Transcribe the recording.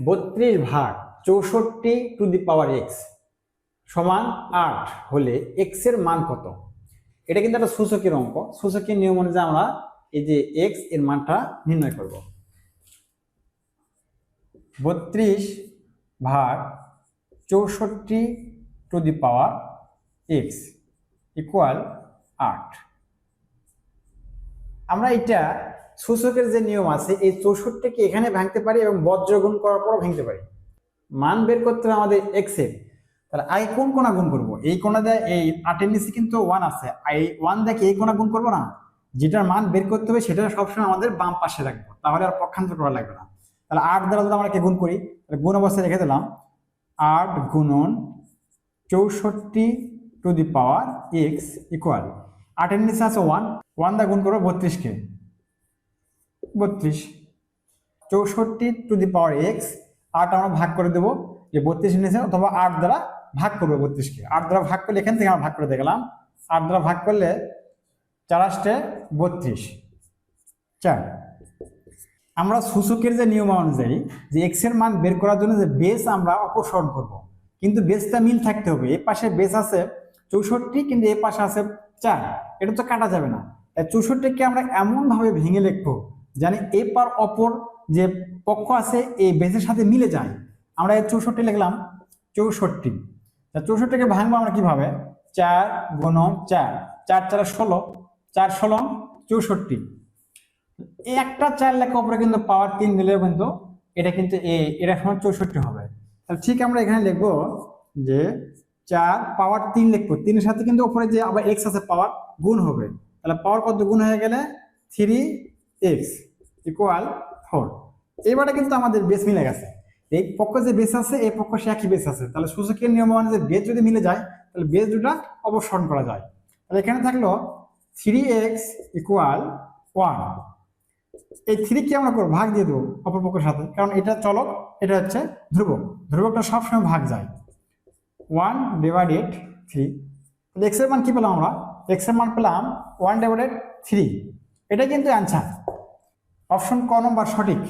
বত্রিশ ভাগ চৌষট্টি টু দি পাওয়ার এক্স সমান আট হলে এক্সের মান কত? এটা কিন্তু একটা সূচকের অঙ্ক। সূচকের নিয়ম অনুযায়ী আমরা এই যে এক্সের মানটা নির্ণয় করব। বত্রিশ ভাগ চৌষট্টি to the power X equal আট। আমরা এটা সূচকের যে নিয়ম আছে, এই চৌষট্টিকে এখানে ভাঙতে পারি এবং বজ্র গুণ করার পরও ভাঙতে পারি। মান বের করতে হবে আমাদের এক্সের তাহলে আই কোন কোনা গুণ করব? এই কোনা দেয় এই আটের নিচে কিন্তু ওয়ান আছে। এই ওয়ান দেখে এই কোনা গুণ করব না? যেটার মান বের করতে হবে সেটা সবসময় আমাদের বাম পাশে রাখব। তাহলে আর পক্ষান্তর করা লাগবে না। তাহলে আট দ্বারা যদি আমরা কে গুণ করি, তাহলে গুণ অবস্থায় রেখে দিলাম, আট গুণন চৌষট্টি to the power X equal আটের নিচে আছে ওয়ান ওয়ান দা গুণ করব বত্রিশকে। বত্রিশ। চৌষট্টি টু দি পাওয়ার এক্স, আট আমরা ভাগ করে দেবো, যে বত্রিশ নিচে অথবা আট দ্বারা ভাগ করব বত্রিশকে। আট দ্বারা ভাগ করলে এখান থেকে আমরা ভাগ করে দেখলাম আট দ্বারা ভাগ করলে চার আসতে বত্রিশ। চার। আমরা সূচকের যে নিয়ম অনুযায়ী যে এক্সের মান বের করার জন্য যে বেস আমরা অপসারণ করব। কিন্তু বেসটা মিল থাকতে হবে। এ পাশে বেস আছে চৌষট্টি, কিন্তু এ পাশে আছে চার। এটা তো কাটা যাবে না। চৌষট্টিকে আমরা এমনভাবে ভেঙে লিখব জানি এ পার অপর যে পক্ষ আছে এই বেসের সাথে মিলে যায়। আমরা এই চৌষট্টি লিখলাম, চৌষট্টি। চৌষট্টিকে ভাঙবো আমরা কীভাবে? চার গুণ চার। চার চার ষোলো চার ষোলো চৌষট্টি। একটা চার লেখা উপরে কিন্তু পাওয়ার তিন দিলেও কিন্তু এটা কিন্তু এ, এটা সমান চৌষট্টি হবে। তাহলে ঠিক আমরা এখানে লিখব যে চার পাওয়ার তিন লিখব। তিনের সাথে কিন্তু উপরে যে আবার এক্স আছে, পাওয়ার গুণ হবে। তাহলে পাওয়ার কত গুণ হয়ে গেলে? Three X equal four. এবারে কিন্তু আমাদের বেস মিলে গেছে। এই পক্ষ যে বেস আছে, এই পক্ষ সে একই বেস আছে। তাহলে সূচকের নিয়ম মানে যে বেস যদি মিলে যায়, তাহলে বেস দুটা অবসরণ করা যায়। তাহলে এখানে থাকল থ্রি এক্স ইকুয়াল ওয়ান এই থ্রি কি আমরা করব ভাগ দিয়ে দেবো অপর পক্ষের সাথে, কারণ এটা চলক, এটা হচ্ছে ধ্রুবক। ধ্রুবকটা সবসময় ভাগ যায়। ওয়ান ডিভাইডেড থ্রি তাহলে এক্সের মান কি পেলাম আমরা? এক্সের মান পেলাম ওয়ান ডিভাইডেড থ্রি এটা কিন্তু অ্যান্সার অপশন ক নম্বর সঠিক?